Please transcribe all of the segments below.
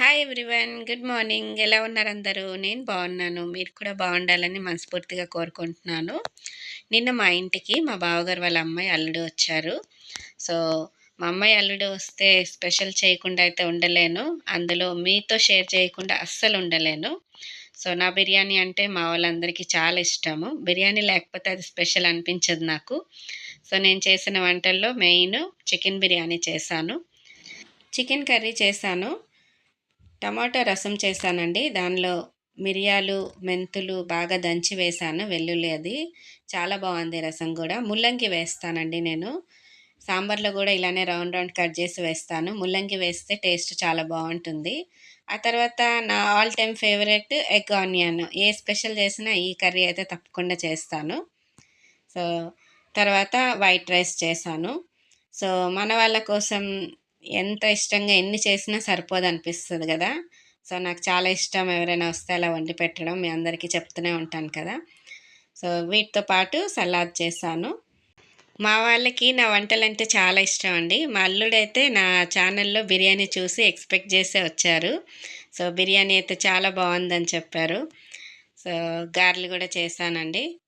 Hi everyone good morning ఎలా ఉన్నారు అందరూ? నేను బాగున్నాను. మీరు కూడా బాగుండాలని మనస్ఫూర్తిగా కోరుకుంటున్నాను. నిన్న మా ఇంటికి మా బావగారు వాళ్ళ అమ్మాయి అల్లుడు వచ్చారు. సో మా అమ్మాయి అల్లుడు వస్తే స్పెషల్ చేయకుండా అయితే ఉండలేను. అందులో మీతో షేర్ చేయకుండా అస్సలు ఉండలేను. సో నా బిర్యానీ అంటే మా వాళ్ళందరికీ చాలా ఇష్టము. బిర్యానీ లేకపోతే అది స్పెషల్ అనిపించదు నాకు. సో నేను చేసిన వంటల్లో మెయిన్ చికెన్ బిర్యానీ చేశాను. చికెన్ కర్రీ చేశాను. టమాటో రసం చేశానండి. దానిలో మిరియాలు మెంతులు బాగా దంచి వేశాను. వెల్లుల్లి అది. చాలా బాగుంది రసం కూడా. ముల్లంగి వేస్తానండి నేను. సాంబార్లో కూడా ఇలానే రౌండ్ రౌండ్ కట్ చేసి వేస్తాను. ముల్లంగి వేస్తే టేస్ట్ చాలా బాగుంటుంది. ఆ తర్వాత నా all time favourite egg onion. ఏ స్పెషల్ చేసినా ఈ కర్రీ అయితే తప్పకుండా చేస్తాను. సో తర్వాత వైట్ రైస్ చేశాను. సో మన వాళ్ళ కోసం ఎంత ఇష్టంగా ఎన్ని చేసినా సరిపోదు అనిపిస్తుంది కదా. సో నాకు చాలా ఇష్టం ఎవరైనా వస్తే అలా వండి పెట్టడం మీ అందరికీ చెప్తూనే ఉంటాను కదా. సో వీటితో పాటు సలాద్ చేశాను. మా వాళ్ళకి నా వంటలు అంటే చాలా ఇష్టం అండి. మా అల్లుడైతే నా ఛానల్లో బిర్యానీ చూసి ఎక్స్పెక్ట్ చేసే వచ్చారు. సో బిర్యానీ అయితే చాలా బాగుందని చెప్పారు. సో గారెలు కూడా చేశానండి.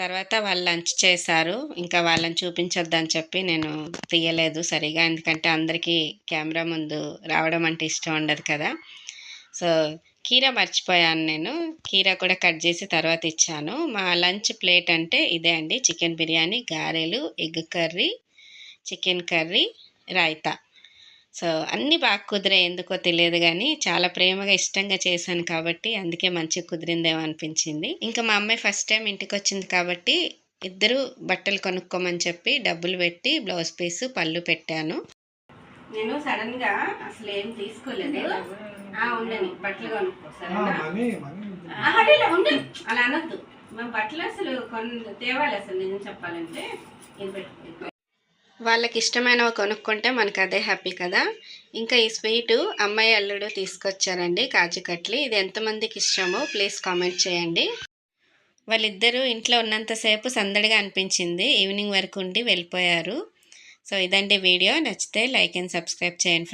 తర్వాత వాళ్ళు లంచ్ చేశారు. ఇంకా వాళ్ళని చూపించొద్దని చెప్పి నేను తీయలేదు సరిగా. ఎందుకంటే అందరికీ కెమెరా ముందు రావడం అంటే ఇష్టం ఉండదు కదా. సో కీర మర్చిపోయాను నేను. కీర కూడా కట్ చేసి తర్వాత ఇచ్చాను. మా లంచ్ ప్లేట్ అంటే ఇదే అండి. చికెన్ బిర్యానీ గారెలు egg curry chicken curry raita so అన్నీ బాగా కుదిరాయి. ఎందుకో తెలియదు కానీ చాలా ప్రేమగా ఇష్టంగా చేశాను కాబట్టి అందుకే మంచిగా కుదిరిందేమో అనిపించింది. ఇంకా మా అమ్మాయి ఫస్ట్ టైం ఇంటికి వచ్చింది కాబట్టి ఇద్దరు బట్టలు కొనుక్కోమని చెప్పి డబ్బులు పెట్టి బ్లౌజ్ పీస్ పళ్ళు పెట్టాను. నేను సడన్గా అసలు ఏం తీసుకోలేదు. ఉండని. బట్టలు కొనుక్కో. అలా అనొద్దు. మేము బట్టలు అసలు కొన్ని తేవాలి అసలు నేను చెప్పాలంటే. ఇది పెట్టుకో వాళ్ళకి ఇష్టమైనవి కొనుక్కుంటే మనకు అదే హ్యాపీ కదా. ఇంకా ఈ స్వీటు అమ్మాయి అల్లుడు తీసుకొచ్చారండి కాజు కట్లీ ఇది ఎంతమందికి ఇష్టమో ప్లీజ్ కామెంట్ చేయండి. వాళ్ళిద్దరూ ఇంట్లో ఉన్నంతసేపు సందడిగా అనిపించింది. ఈవినింగ్ వరకు ఉండి వెళ్ళిపోయారు. సో ఇదండి వీడియో. నచ్చితే లైక్ అండ్ సబ్స్క్రైబ్ చేయండి ఫ్రెండ్స్.